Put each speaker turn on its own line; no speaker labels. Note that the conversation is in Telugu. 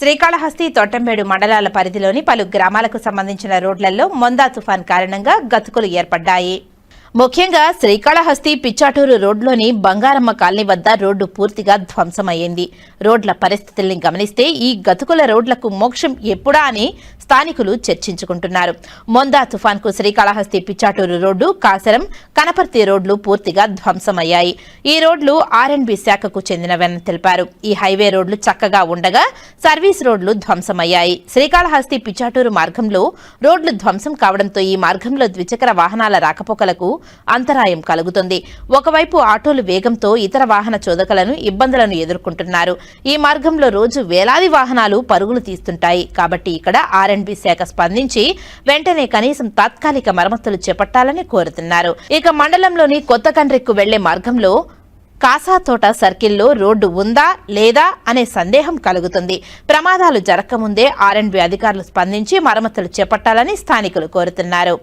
శ్రీకాళహస్తి తొట్టంబేడు మండలాల పరిధిలోని పలు గ్రామాలకు సంబంధించిన రోడ్లలో మొందా తుఫాన్ కారణంగా గతుకులు ఏర్పడ్డాయి. ముఖ్యంగా శ్రీకాళహస్తి పిచ్చాటూరు రోడ్లోని బంగారమ్మ కాలనీ వద్ద రోడ్డు పూర్తిగా ధ్వంసమయ్యింది. రోడ్ల పరిస్థితుల్ని గమనిస్తే ఈ గతుకుల రోడ్లకు మోక్షం ఎప్పుడా అని స్థానికులు చర్చించుకుంటున్నారు. మొందా తుఫాన్కు శ్రీకాళహస్తి పిచ్చాటూరు రోడ్డు కాసరం కనపర్తి రోడ్లు పూర్తిగా ధ్వంసమయ్యాయి. ఈ రోడ్లు ఆర్ఎండ్బి శాఖకు చెందినవని తెలిపారు. ఈ హైవే రోడ్లు చక్కగా ఉండగా సర్వీస్ రోడ్లు ధ్వంసమయ్యాయి. శ్రీకాళహస్తి పిచ్చాటూరు మార్గంలో రోడ్లు ధ్వంసం కావడంతో ఈ మార్గంలో ద్విచక్ర వాహనాల రాకపోకలకు అంతరాయం కలుగుతుంది. ఒకవైపు ఆటోలు వేగంతో ఇతర వాహన చోదకలను ఇబ్బందులను ఎదుర్కొంటున్నారు. ఈ మార్గంలో రోజు వేలాది వాహనాలు పరుగులు తీస్తుంటాయి. కాబట్టి ఇక్కడ ఆర్ఎండ్బి శాఖ స్పందించి వెంటనే కనీసం తాత్కాలిక మరమ్మతులు చేపట్టాలని కోరుతున్నారు. ఇక మండలంలోని కొత్త కండ్రిక్కు వెళ్ళే మార్గంలో కాసాతోట సర్కిల్లో రోడ్డు ఉందా లేదా అనే సందేహం కలుగుతుంది. ప్రమాదాలు జరగకముందే ఆర్ఎండ్బి అధికారులు స్పందించి మరమ్మతులు చేపట్టాలని స్థానికులు కోరుతున్నారు.